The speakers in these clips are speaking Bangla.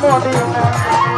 want to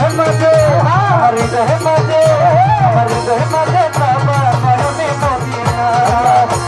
रहमत हमारी रहमत हमारी रहमत बाबा मरने मोदी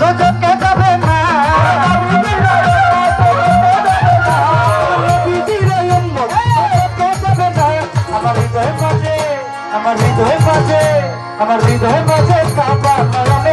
দোজকে যাবে না আমার হৃদয় মাঝে আমার হৃদয় মাঝে আমার হৃদয় মাঝে কাপড়